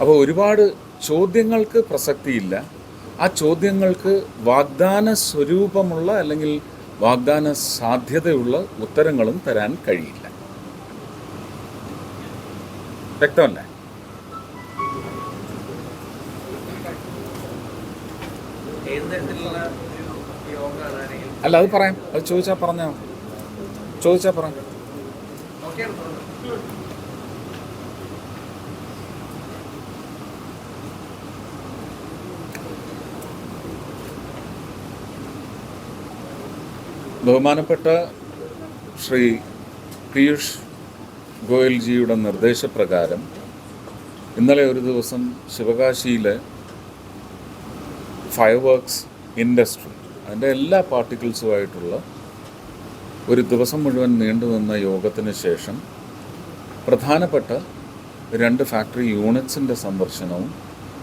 അപ്പോൾ ഒരുപാട് ചോദ്യങ്ങൾക്ക് പ്രസക്തിയില്ല. ആ ചോദ്യങ്ങൾക്ക് വാഗ്ദാന സ്വരൂപമുള്ള അല്ലെങ്കിൽ വാഗ്ദാന സാധ്യതയുള്ള ഉത്തരങ്ങളും തരാൻ കഴിയില്ല. വ്യക്തമല്ലേ? അല്ല അത് പറയാം. അത് ചോദിച്ചാൽ പറഞ്ഞാൽ ചോദിച്ചാൽ പറയാം ബഹുമാനപ്പെട്ട ശ്രീ പീയൂഷ് ഗോയൽജിയുടെ നിർദ്ദേശപ്രകാരം ഇന്നലെ ഒരു ദിവസം ശിവകാശിയിലെ ഫയർ വർക്ക്സ് ഇൻഡസ്ട്രി അതിന്റെ എല്ലാ പാർട്ടിക്കിൾസുമായിട്ടുള്ള ഒരു ദിവസം മുഴുവൻ നീണ്ടുനിന്ന യോഗത്തിന് ശേഷം പ്രധാനപ്പെട്ട രണ്ട് ഫാക്ടറി യൂണിറ്റ്സിന്റെ സന്ദർശനവും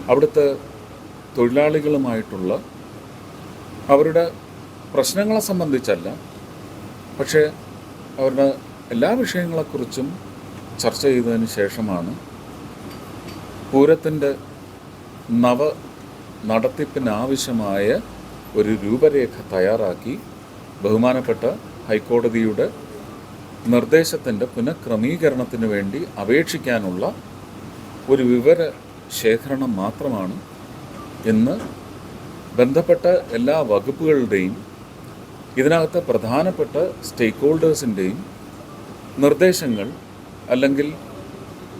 അവിടുത്തെ തൊഴിലാളികളുമായിട്ടുള്ള അവരുടെ പ്രശ്നങ്ങളെ സംബന്ധിച്ചല്ല. പക്ഷേ അവരുടെ എല്ലാ വിഷയങ്ങളെക്കുറിച്ചും ചർച്ച ചെയ്തതിന് ശേഷമാണ് പൂരത്തിന്റെ നവ നടത്തിപ്പിനാവശ്യമായ ഒരു രൂപരേഖ തയ്യാറാക്കി ബഹുമാനപ്പെട്ട ഹൈക്കോടതിയുടെ നിർദ്ദേശത്തിന്റെ പുനഃക്രമീകരണത്തിന് വേണ്ടി അപേക്ഷിക്കാനുള്ള ഒരു വിവര ശേഖരണം മാത്രമാണ് ഇന്ന് ബന്ധപ്പെട്ട എല്ലാ വകുപ്പുകളുടെയും ഇതിനകത്ത് പ്രധാനപ്പെട്ട സ്റ്റേക്ക് ഹോൾഡേഴ്സിന്റെയും നിർദ്ദേശങ്ങൾ അല്ലെങ്കിൽ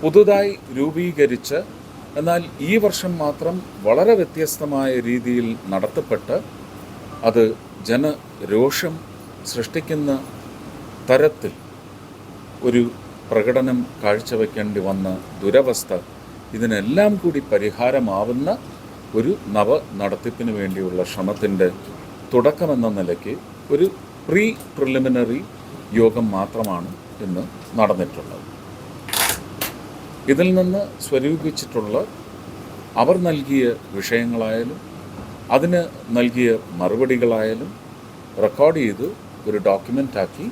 പുതുതായി രൂപീകരിച്ച് എന്നാൽ ഈ വർഷം മാത്രം വളരെ വ്യത്യസ്തമായ രീതിയിൽ നടത്തപ്പെട്ട് അത് ജനരോഷം സൃഷ്ടിക്കുന്ന തരത്തിൽ ഒരു പ്രകടനം കാഴ്ചവെക്കേണ്ടി വന്ന ദുരവസ്ഥ ഇതിനെല്ലാം കൂടി പരിഹാരമാവുന്ന ഒരു നവ നടത്തിപ്പിന് വേണ്ടിയുള്ള ശ്രമത്തിന്റെ തുടക്കമെന്ന നിലയ്ക്ക് ഒരു പ്രീ പ്രിലിമിനറി യോഗം മാത്രമാണ് ഇന്ന് നടന്നിട്ടുള്ളത്. ഇതിൽ നിന്ന് സ്വരൂപിച്ചിട്ടുള്ള അവർ നൽകിയ വിഷയങ്ങളായാലും അതിന് നൽകിയ മറുപടികളായാലും റെക്കോർഡ് ചെയ്ത് ഒരു ഡോക്യുമെന്റാക്കി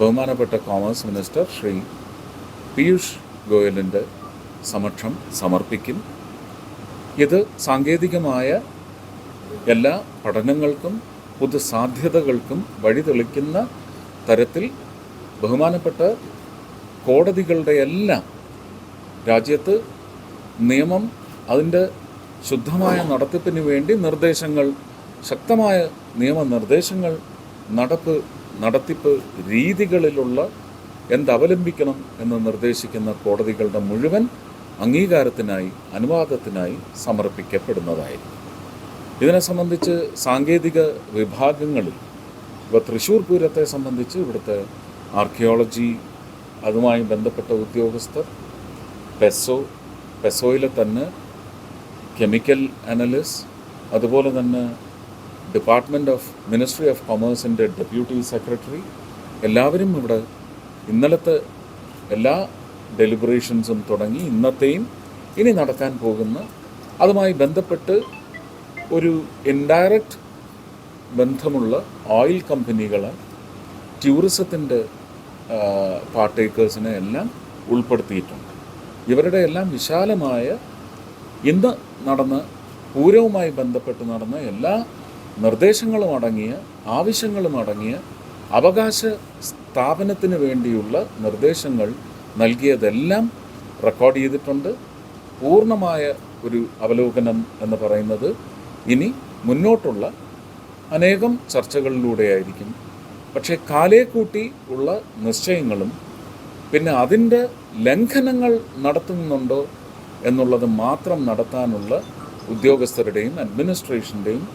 ബഹുമാനപ്പെട്ട കോമേഴ്സ് മിനിസ്റ്റർ ശ്രീ പീയൂഷ് ഗോയലിന്റെ സമക്ഷം സമർപ്പിക്കും. ഇത് സാങ്കേതികമായ എല്ലാ പഠനങ്ങൾക്കും പുതു സാധ്യതകൾക്കും വഴിതെളിക്കുന്ന തരത്തിൽ ബഹുമാനപ്പെട്ട കോടതികളുടെ എല്ലാം രാജ്യത്ത് നിയമം അതിന്റെ ശുദ്ധമായ നടത്തിപ്പിന് വേണ്ടി നിർദ്ദേശങ്ങൾ ശക്തമായ നിയമനിർദ്ദേശങ്ങൾ നടപ്പ് നടത്തിപ്പ് രീതികളിലുള്ള എന്തവലംബിക്കണം എന്ന് നിർദ്ദേശിക്കുന്ന കോടതികളുടെ മുഴുവൻ അംഗീകാരത്തിനായി അനുവാദത്തിനായി സമർപ്പിക്കപ്പെടുന്നതായിരിക്കും. ഇതിനെ സംബന്ധിച്ച് സാങ്കേതിക വിഭാഗങ്ങളിൽ ഇപ്പോൾ തൃശ്ശൂർ പൂരത്തെ സംബന്ധിച്ച് ഇവിടുത്തെ ആർക്കിയോളജി അതുമായി ബന്ധപ്പെട്ട ഉദ്യോഗസ്ഥർ പെസോ പെസോയിലെ തന്നെ കെമിക്കൽ അനലിസ്റ്റ് അതുപോലെ തന്നെ ഡിപ്പാർട്ട്മെന്റ് ഓഫ് മിനിസ്ട്രി ഓഫ് കൊമേഴ്സിന്റെ ഡെപ്യൂട്ടി സെക്രട്ടറി എല്ലാവരും ഇവിടെ ഇന്നലത്തെ എല്ലാ ഡെലിബറേഷൻസും തുടങ്ങി ഇന്നത്തെയും ഇനി നടക്കാൻ പോകുന്ന അതുമായി ബന്ധപ്പെട്ട് ഒരു ഇൻഡയറക്റ്റ് ബന്ധമുള്ള ഓയിൽ കമ്പനികൾ ടൂറിസത്തിന്റെ പാർട്ടേക്കേഴ്സിനെ എല്ലാം ഉൾപ്പെടുത്തിയിട്ടുണ്ട്. ഇവരുടെ എല്ലാം വിശാലമായ ഇന്ന് നടന്ന പൂരവുമായി ബന്ധപ്പെട്ട് നടന്ന എല്ലാ നിർദ്ദേശങ്ങളും അടങ്ങിയ ആവശ്യങ്ങളും അടങ്ങിയ അവകാശ സ്ഥാപനത്തിന് വേണ്ടിയുള്ള നിർദ്ദേശങ്ങൾ നൽകിയതെല്ലാം റെക്കോർഡ് ചെയ്തിട്ടുണ്ട്. പൂർണമായ ഒരു അവലോകനം എന്ന് പറയുന്നത് ഇനി മുന്നോട്ടുള്ള അനേകം ചർച്ചകളിലൂടെയായിരിക്കും. പക്ഷേ കാലേ കൂട്ടി ഉള്ള നിശ്ചയങ്ങളും പിന്നെ അതിന്റെ ലംഘനങ്ങൾ നടത്തുന്നുണ്ടോ എന്നുള്ളത് മാത്രം നടത്താനുള്ള ഉദ്യോഗസ്ഥരുടെയും അഡ്മിനിസ്ട്രേഷന്റെയും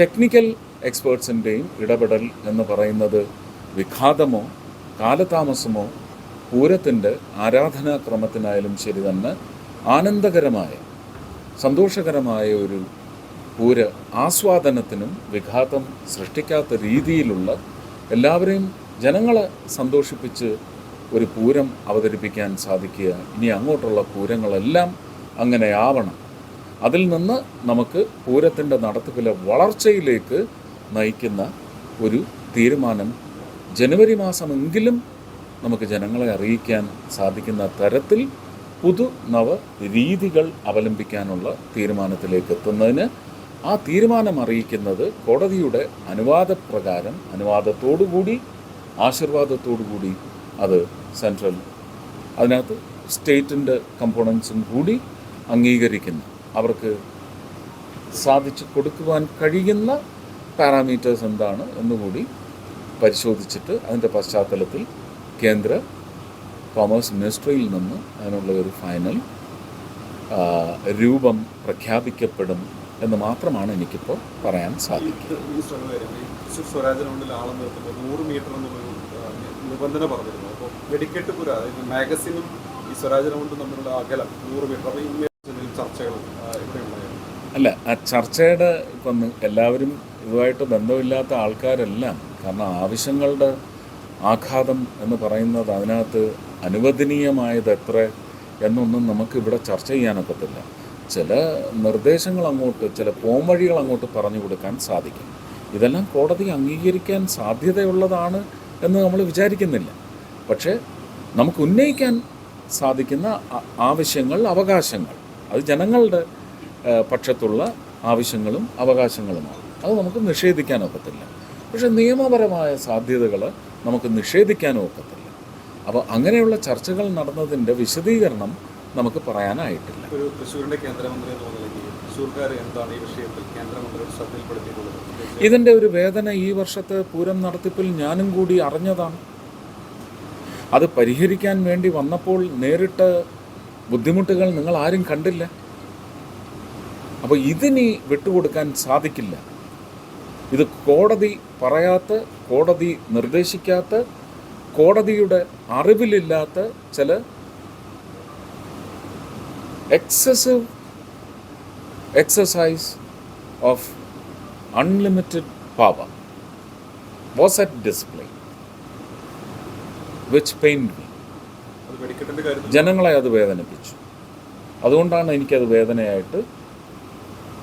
ടെക്നിക്കൽ എക്സ്പേർട്സിന്റെയും ഇടപെടൽ എന്ന് പറയുന്നത് വിഘാതമോ കാലതാമസമോ പൂരത്തിന്റെ ആരാധനാക്രമത്തിനായാലും ശരി തന്നെ ആനന്ദകരമായ സന്തോഷകരമായ ഒരു പൂര ആസ്വാദനത്തിനും വിഘാതം സൃഷ്ടിക്കാത്ത രീതിയിലുള്ള എല്ലാവരെയും ജനങ്ങളെ സന്തോഷിപ്പിച്ച് ഒരു പൂരം അവതരിപ്പിക്കാൻ സാധിക്കുക. ഇനി അങ്ങോട്ടുള്ള പൂരങ്ങളെല്ലാം അങ്ങനെ ആവണം. അതിൽ നിന്ന് നമുക്ക് പൂരത്തിന്റെ നടത്തിപ്പിലെ വളർച്ചയിലേക്ക് നയിക്കുന്ന ഒരു തീരുമാനം ജനുവരി മാസമെങ്കിലും നമുക്ക് ജനങ്ങളെ അറിയിക്കാൻ സാധിക്കുന്ന തരത്തിൽ പുതു നവ രീതികൾ അവലംബിക്കാനുള്ള തീരുമാനത്തിലേക്ക് എത്തുന്നതിന് ആ തീരുമാനം അറിയിക്കുന്നത് കോടതിയുടെ അനുവാദപ്രകാരം അനുവാദത്തോടുകൂടി ആശീർവാദത്തോടുകൂടി അത് സെൻട്രൽ അതിനകത്ത് സ്റ്റേറ്റിന്റെ കമ്പോണൻസും കൂടി അംഗീകരിക്കുന്നു. അവർക്ക് സാധിച്ചു കൊടുക്കുവാൻ കഴിയുന്ന പാരാമീറ്റേഴ്സ് എന്താണ് എന്നുകൂടി പരിശോധിച്ചിട്ട് അതിന്റെ പശ്ചാത്തലത്തിൽ കേന്ദ്ര കോമേഴ്സ് മിനിസ്ട്രിയിൽ നിന്ന് അതിനുള്ള ഒരു ഫൈനൽ രൂപം പ്രഖ്യാപിക്കപ്പെടും എന്ന് മാത്രമാണ് എനിക്കിപ്പോൾ പറയാൻ സാധിക്കുക. സ്വരാജിനുള്ളിൽ ആളം നിർത്തുമ്പോൾ നൂറ് മീറ്റർ എന്നുള്ളൊരു ആ, നിബന്ധന പറഞ്ഞിരുന്നു. അപ്പോൾ വെടിക്കെട്ട് പുര അതായത് മാഗസിനും ഈ തമ്മിലുള്ള അകലം നൂറ് മീറ്റർ. അപ്പോൾ ഈ ചർച്ചകൾ ആ, അല്ല ആ ചർച്ചയുടെ ഇപ്പം എല്ലാവരും ഇതുമായിട്ട് ബന്ധമില്ലാത്ത ആൾക്കാരെല്ലാം കാരണം ആവശ്യങ്ങളുടെ ആഘാതം എന്ന് പറയുന്നത് അതിനകത്ത് അനുവദനീയമായത് എത്ര എന്നൊന്നും നമുക്ക് ഇവിടെ ചർച്ച ചെയ്യാനൊക്കത്തില്ല. ചില നിർദ്ദേശങ്ങൾ അങ്ങോട്ട് ചില പോംവഴികൾ അങ്ങോട്ട് പറഞ്ഞു കൊടുക്കാൻ സാധിക്കും. ഇതെല്ലാം കോടതി അംഗീകരിക്കാൻ സാധ്യതയുള്ളതാണ് എന്ന് നമ്മൾ വിചാരിക്കുന്നില്ല. പക്ഷേ നമുക്ക് ഉന്നയിക്കാൻ സാധിക്കുന്ന ആവശ്യങ്ങൾ അവകാശങ്ങൾ അത് ജനങ്ങളുടെ പക്ഷത്തുള്ള ആവശ്യങ്ങളും അവകാശങ്ങളുമാണ്. അത് നമുക്ക് നിഷേധിക്കാൻ ഒക്കത്തില്ല. പക്ഷേ നിയമപരമായ സാധ്യതകൾ നമുക്ക് നിഷേധിക്കാനും ഒക്കത്തില്ല. അപ്പോൾ അങ്ങനെയുള്ള ചർച്ചകൾ നടന്നതിന്റെ വിശദീകരണം നമുക്ക് പറയാനായിട്ടില്ല. ഒരു തൃശ്ശൂരിന്റെ കേന്ദ്രമന്ത്രി എന്ന നിലയ്ക്ക് തൃശ്ശൂർക്കാർ എന്താണ് ഈ വിഷയത്തിൽ കേന്ദ്രമന്ത്രിയുടെ ശ്രദ്ധയിൽപ്പെടുത്തിയിട്ടുള്ളത്? ഇതിന്റെ ഒരു വേദന ഈ വർഷത്തെ പൂരം നടത്തിപ്പിൽ ഞാനും കൂടി അറിഞ്ഞതാണ്. അത് പരിഹരിക്കാൻ വേണ്ടി വന്നപ്പോൾ നേരിട്ട് ബുദ്ധിമുട്ടുകൾ നിങ്ങൾ ആരും കണ്ടില്ല. അപ്പോൾ ഇതിനി വിട്ടുകൊടുക്കാൻ സാധിക്കില്ല. ഇത് കോടതി പറയാത്ത കോടതി നിർദ്ദേശിക്കാത്ത കോടതിയുടെ അറിവിലില്ലാത്ത ചില excessive exercise of unlimited power was at display, which pained me. ജനങ്ങളെ അത് വേദനിപ്പിച്ചു. അതുകൊണ്ടാണ് എനിക്കത് വേദനയായിട്ട്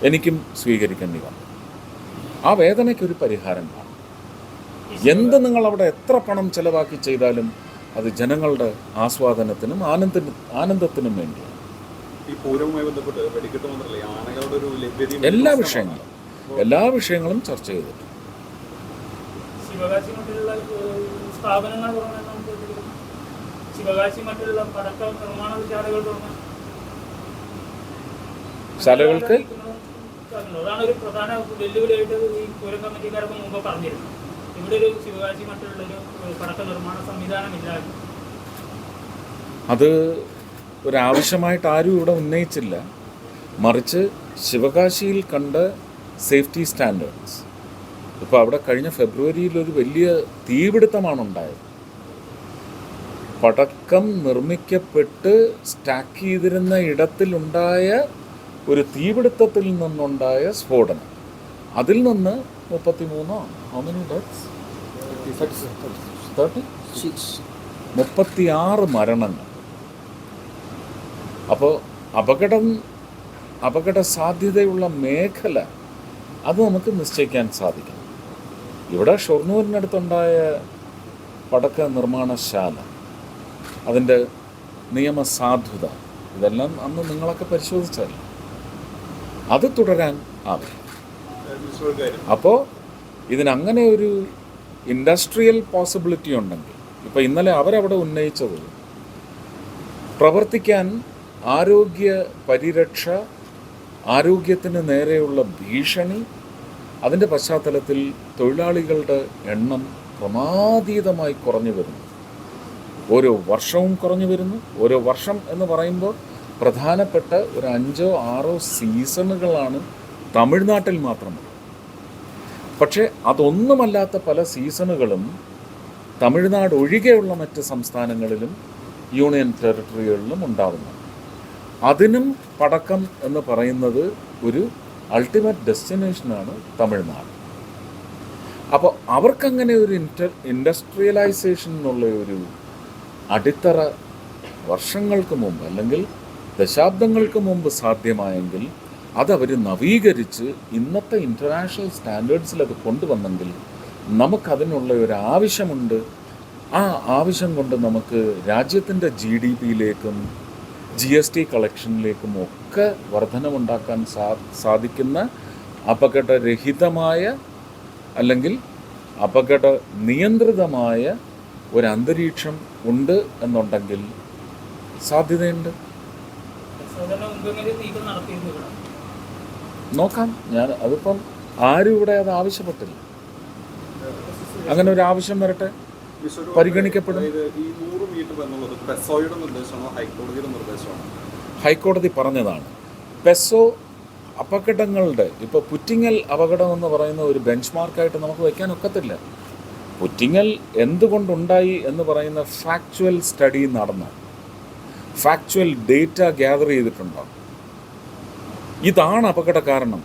എനിക്കും സ്വീകരിക്കേണ്ടി വന്നത്. ആ വേദനയ്ക്കൊരു പരിഹാരം കാണും. എന്ത് നിങ്ങൾ അവിടെ എത്ര പണം ചെലവാക്കി ചെയ്താലും അത് ജനങ്ങളുടെ ആസ്വാദനത്തിനും ആനന്ദ ആനന്ദത്തിനും വേണ്ടിയാണ്. ഈ പൂരവുമായി ബന്ധപ്പെട്ട് വെടിക്കെട്ട് മാത്രമല്ല ആനകളുടെ ഒരു ലഭ്യതയും എല്ലാ. വിഷയങ്ങളും. എല്ലാ വിഷയങ്ങളും ചർച്ച ചെയ്തിട്ടുണ്ട്. സ്ഥലങ്ങൾക്ക്? ശാലകൾക്ക് അതാണ് ഒരു പ്രധാന വെല്ലുവിളിയായിട്ട് ഈ പൂരം കമ്മിറ്റിക്കാരൊക്കെ മുമ്പ് പറഞ്ഞിരുന്നത്. ഇവിടെ ഒരു ശിവകാശി മറ്റുള്ള ഒരു പടക്ക നിർമ്മാണ അത് ഒരാവശ്യമായിട്ട് ആരും ഇവിടെ ഉന്നയിച്ചില്ല. മറിച്ച് ശിവകാശിയിൽ കണ്ട സേഫ്റ്റി സ്റ്റാൻഡേർഡ്സ്. ഇപ്പോൾ അവിടെ കഴിഞ്ഞ ഫെബ്രുവരിയിൽ ഒരു വലിയ തീപിടുത്തമാണ് ഉണ്ടായത്. പടക്കം നിർമ്മിക്കപ്പെട്ട് സ്റ്റാക്ക് ചെയ്തിരുന്ന ഇടത്തിലുണ്ടായ ഒരു തീപിടുത്തത്തിൽ നിന്നുണ്ടായ സ്ഫോടനം. അതിൽ നിന്ന് മുപ്പത്തിമൂന്നോ ഹൗ മെനി ഡെത്ത്സ് തേർട്ടി മുപ്പത്തിയാറ് മരണങ്ങൾ. അപ്പോൾ അപകടം അപകട സാധ്യതയുള്ള മേഖല അത് നമുക്ക് നിശ്ചയിക്കാൻ സാധിക്കും ഇവിടെ ഷൊർണൂരിനടുത്തുണ്ടായ പടക്ക നിർമ്മാണശാല അതിന്റെ നിയമസാധുത ഇതെല്ലാം അന്ന് നിങ്ങളൊക്കെ പരിശോധിച്ചാൽ അത് തുടരാൻ ആവില്ല അപ്പോൾ ഇതിനങ്ങനെ ഒരു ഇൻഡസ്ട്രിയൽ പോസിബിലിറ്റി ഉണ്ടെങ്കിൽ ഇപ്പോൾ ഇന്നലെ അവരവിടെ ഉന്നയിച്ചത് പ്രവർത്തിക്കാൻ ആരോഗ്യ പരിരക്ഷ ആരോഗ്യത്തിന് നേരെയുള്ള ഭീഷണി അതിന്റെ പശ്ചാത്തലത്തിൽ തൊഴിലാളികളുടെ എണ്ണം ക്രമാതീതമായി കുറഞ്ഞു വരുന്നു. ഓരോ വർഷവും കുറഞ്ഞു വരുന്നു. ഓരോ വർഷം എന്ന് പറയുമ്പോൾ പ്രധാനപ്പെട്ട ഒരു അഞ്ചോ ആറോ സീസണുകളാണ് തമിഴ്നാട്ടിൽ മാത്രം പക്ഷേ അതൊന്നുമല്ലാത്ത പല സീസണുകളും തമിഴ്നാട് ഒഴികെയുള്ള മറ്റ് സംസ്ഥാനങ്ങളിലും യൂണിയൻ ടെറിട്ടറികളിലും ഉണ്ടാകുന്നു അതിനും പടക്കം എന്ന് പറയുന്നത് ഒരു അൾട്ടിമേറ്റ് ഡെസ്റ്റിനേഷനാണ് തമിഴ്നാട്. അപ്പോൾ അവർക്കങ്ങനെ ഒരു ഇന്റർ ഇൻഡസ്ട്രിയലൈസേഷൻ എന്നുള്ള ഒരു അടിത്തറ വർഷങ്ങൾക്ക് മുമ്പ് അല്ലെങ്കിൽ ദശാബ്ദങ്ങൾക്ക് മുമ്പ് സാധ്യമായെങ്കിൽ അതവർ നവീകരിച്ച് ഇന്നത്തെ ഇന്റർനാഷണൽ സ്റ്റാൻഡേർഡ്സിൽ അത് കൊണ്ടുവന്നെങ്കിൽ നമുക്കതിനുള്ള ഒരു ആവശ്യമുണ്ട്. ആ ആവശ്യം കൊണ്ട് നമുക്ക് രാജ്യത്തിന്റെ ജി ഡി പിയിലേക്കും ജി എസ് ടി കളക്ഷനിലേക്കും ഒക്കെ വർധനമുണ്ടാക്കാൻ സാ സാധിക്കുന്ന അപകടരഹിതമായ അല്ലെങ്കിൽ അപകട നിയന്ത്രിതമായ ഒരു അന്തരീക്ഷം ഉണ്ട് എന്നുണ്ടെങ്കിൽ സാധ്യതയുണ്ട്. നീക്കം. ഞാൻ അതിപ്പം ആരും ഇവിടെ അത് ആവശ്യപ്പെട്ടില്ല. അങ്ങനെ ഒരു ആവശ്യം വരട്ടെ. പരിഗണിക്കപ്പെടും. ഹൈക്കോടതി പറഞ്ഞതാണ്. പെസോ അപകടങ്ങളുടെ ഇപ്പോൾ പുറ്റിങ്ങൽ അപകടം എന്ന് പറയുന്ന ഒരു ബെഞ്ച് മാർക്കായിട്ട് നമുക്ക് വയ്ക്കാൻ ഒക്കത്തില്ല. പുറ്റിങ്ങൽ എന്തുകൊണ്ടുണ്ടായി എന്ന് പറയുന്ന ഫാക്ച്വൽ സ്റ്റഡി നടന്നു. ഫാക്ച്വൽ ഡേറ്റ ഗ്യാദർ ചെയ്തിട്ടുണ്ടോ? ഇതാണ് അപകട കാരണം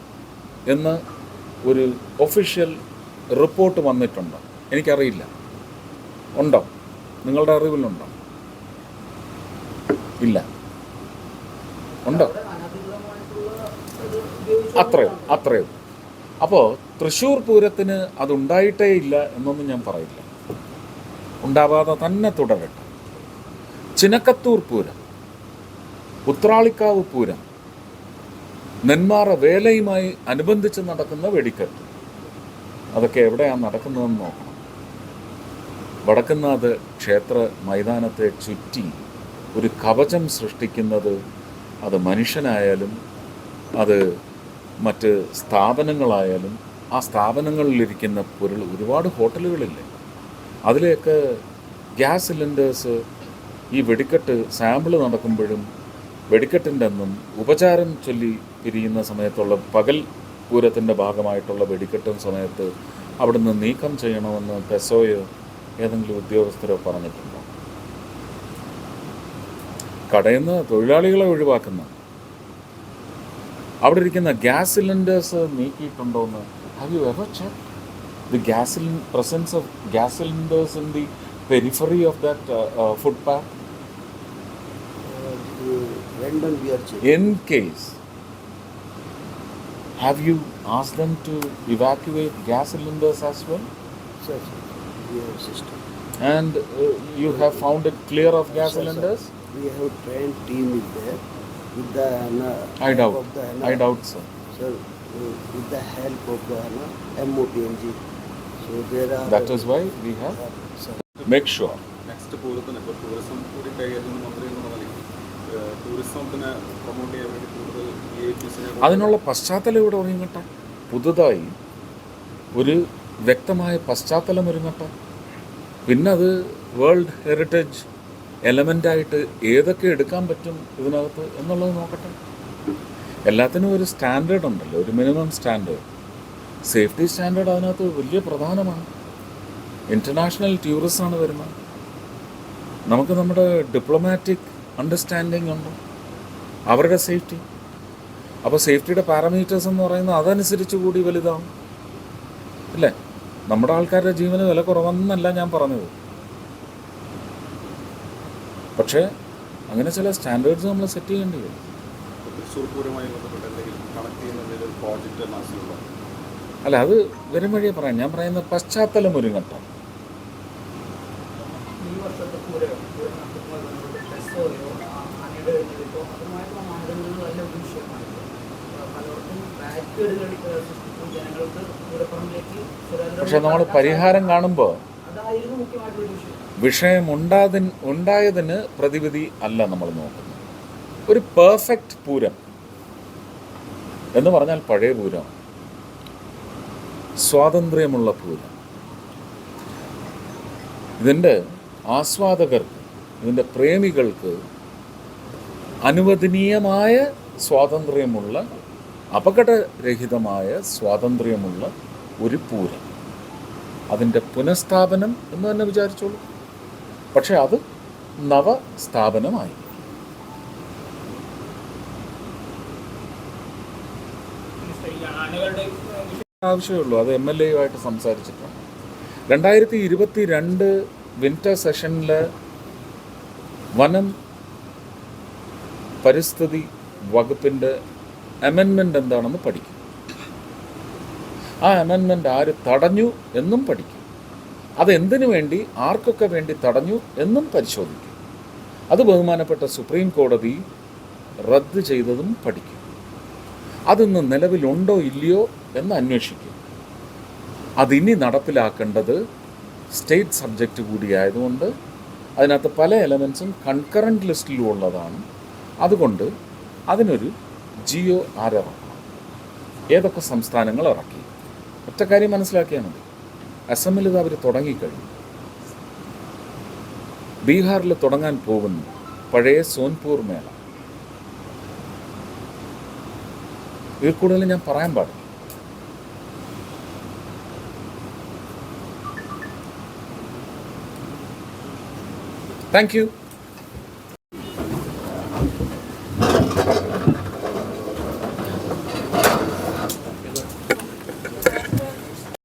എന്ന് ഒരു ഒഫീഷ്യൽ റിപ്പോർട്ട് വന്നിട്ടുണ്ടോ. എനിക്കറിയില്ല. ഉണ്ടോ? നിങ്ങളുടെ അറിവിലുണ്ടോ? ഇല്ല. ഉണ്ടോ? അത്രയോ അത്രയോ. അപ്പോൾ തൃശ്ശൂർ പൂരത്തിന് അതുണ്ടായിട്ടേ ഇല്ല എന്നൊന്നും ഞാൻ പറയില്ല. ഉണ്ടാവാതെ തന്നെ തുടരട്ടെ. ചിനക്കത്തൂർ പൂരം ഉത്രാളിക്കാവ് പൂരം നെന്മാറ വേലയുമായി അനുബന്ധിച്ച് നടക്കുന്ന വെടിക്കെട്ട്. അതൊക്കെ എവിടെയാണ് നടക്കുന്നതെന്ന് നോക്കണം. വടക്കുന്നാഥ് ക്ഷേത്ര മൈതാനത്തെ ചുറ്റി ഒരു കവചം സൃഷ്ടിക്കുന്നത് അത് മനുഷ്യനായാലും അത് മറ്റ് സ്ഥാപനങ്ങളായാലും ആ സ്ഥാപനങ്ങളിലിരിക്കുന്ന പൊരുൾ ഒരുപാട് ഹോട്ടലുകളില്ലേ? അതിലേക്ക് ഗ്യാസ് സിലിണ്ടേഴ്സ് ഈ വെടിക്കെട്ട് സാമ്പിൾ നടക്കുമ്പോഴും വെടിക്കെട്ടിന്റെ അന്നും ഉപചാരം ചൊല്ലി പിരിയുന്ന സമയത്തുള്ള പകൽ പൂരത്തിന്റെ ഭാഗമായിട്ടുള്ള വെടിക്കെട്ടും സമയത്ത് അവിടുന്ന് നീക്കം ചെയ്യണമെന്ന് പെസോയോ ഏതെങ്കിലും ഉദ്യോഗസ്ഥരോ പറഞ്ഞിട്ടുണ്ടോ? കടയിൽ നിന്ന് തൊഴിലാളികളെ ഒഴിവാക്കുന്ന. അവിടെ ഇരിക്കുന്ന ഗ്യാസ് സിലിണ്ടേഴ്സ് നീക്കിയിട്ടുണ്ടോ എന്ന് have you ever check the gas presence of gas cylinders in the periphery of that foot path in case have you as dum to evacuate gas cylinders as well have system. and uh, you have found it clear of gas Sir, sir, cylinders We have trained team is there with the uh, i doubt of the i doubt sir. Sir, uh, with the help of the uh, MOPNG. So there are. that is why we have Uh, sir. make sure next പൂരത്തിന് ഇപ്പോൾ tourism കൂടി കൈകാര്യം മന്ത്രി എന്നുള്ള നിലയ്ക്ക് ഏഹ്, ടൂറിസത്തിനെ promote ചെയ്യാൻ വേണ്ടി കൂടുതൽ വി ഐ പിസിനെ അതിനുള്ള പശ്ചാത്തലം ഇവിടെ ഒരുങ്ങട്ടെ പുതുതായി ഒരു വ്യക്തമായ പശ്ചാത്തലം ഒരുങ്ങട്ടെ പിന്നെ അത് വേൾഡ് ഹെറിറ്റേജ് എലമെന്റായിട്ട് ഏതൊക്കെ എടുക്കാൻ പറ്റും ഇതിനകത്ത് എന്നുള്ളത് നോക്കട്ടെ. എല്ലാത്തിനും ഒരു സ്റ്റാൻഡേർഡ് ഉണ്ടല്ലോ ഒരു മിനിമം സ്റ്റാൻഡേർഡ് സേഫ്റ്റി സ്റ്റാൻഡേർഡ് അതിനകത്ത് വലിയ പ്രധാനമാണ്. ഇന്റർനാഷണൽ ടൂറിസമാണ് വരുന്നത്. നമുക്ക് നമ്മുടെ ഡിപ്ലോമാറ്റിക് അണ്ടർസ്റ്റാൻഡിങ് ഉണ്ട്. അവരുടെ സേഫ്റ്റി അപ്പോൾ സേഫ്റ്റിയുടെ പാരാമീറ്റേഴ്സ് എന്ന് പറയുന്നത് അതനുസരിച്ച് കൂടി വലുതാവും ഇല്ലേ നമ്മുടെ ആൾക്കാരുടെ ജീവന് വില കുറവെന്നല്ല ഞാൻ പറഞ്ഞത്. പക്ഷേ അങ്ങനെ ചില സ്റ്റാൻഡേർഡ്സ് നമ്മൾ സെറ്റ് ചെയ്യേണ്ടി വരും. അല്ല അത് വരും വഴിയെ പറയാം. ഞാൻ പറയുന്ന പശ്ചാത്തലം ഒരു എഴുന്നള്ളിപ്പോ അതുമായിട്ടുള്ള മാനദണ്ഡങ്ങൾ നല്ല ഒരു വിഷയമാണ് പലർക്കും സൃഷ്ടിക്കും ജനങ്ങൾക്ക് പക്ഷെ നമ്മൾ പരിഹാരം കാണുമ്പോൾ അതായിരുന്നു മുഖ്യമായിട്ടുള്ള വിഷയം വിഷയം. ഉണ്ടാതി ഉണ്ടായതിന് പ്രതിവിധി അല്ല നമ്മൾ നോക്കുന്നത്. ഒരു പെർഫെക്റ്റ് പൂരം എന്ന് പറഞ്ഞാൽ പഴയ പൂരം. സ്വാതന്ത്ര്യമുള്ള പൂരം. ഇതിന്റെ ആസ്വാദകർക്ക് ഇതിന്റെ പ്രേമികൾക്ക് അനുവദനീയമായ സ്വാതന്ത്ര്യമുള്ള അപകടരഹിതമായ സ്വാതന്ത്ര്യമുള്ള ഒരു പൂരം. അതിന്റെ പുനഃസ്ഥാപനം എന്ന് തന്നെ വിചാരിച്ചോളൂ. പക്ഷേ അത് നവസ്ഥാപനമായി. ആവശ്യമുള്ളൂ. അത് എം എൽ എയുമായിട്ട് സംസാരിച്ചിട്ടുണ്ട്. രണ്ടായിരത്തി ഇരുപത്തി രണ്ട് വിന്റർ സെഷനിൽ വനം പരിസ്ഥിതി വകുപ്പിന്റെ അമെൻമെന്റ് എന്താണെന്ന് പഠിക്കും. ആ അമെൻമെന്റ് ആര് തടഞ്ഞു എന്നും പഠിക്കും. അതെന്തിനു വേണ്ടി ആർക്കൊക്കെ വേണ്ടി തടഞ്ഞു എന്നും പരിശോധിക്കും. അത് ബഹുമാനപ്പെട്ട സുപ്രീം കോടതി റദ്ദ് ചെയ്തതും പഠിക്കും. അതിന്ന് നിലവിലുണ്ടോ ഇല്ലയോ എന്ന് അന്വേഷിക്കും. അതിനി നടപ്പിലാക്കേണ്ടത് സ്റ്റേറ്റ് സബ്ജക്റ്റ് കൂടിയായതുകൊണ്ട് അതിനകത്ത് പല എലമെൻസും കൺകറന്റ് ലിസ്റ്റിലുള്ളതാണ് അതുകൊണ്ട് അതിനൊരു ജിയോ ആരിറക്കണം ഏതൊക്കെ സംസ്ഥാനങ്ങൾ ഇറക്കി? ഒറ്റ കാര്യം മനസ്സിലാക്കിയാൽ മതി. അസമിൽ ഇത് അവർ തുടങ്ങിക്കഴിഞ്ഞു. ബീഹാറിൽ തുടങ്ങാൻ പോകുന്നു. പഴയ സോൻപൂർ മേള. ഇതിൽ കൂടുതൽ ഞാൻ പറയാൻ പാടില്ല. Thank you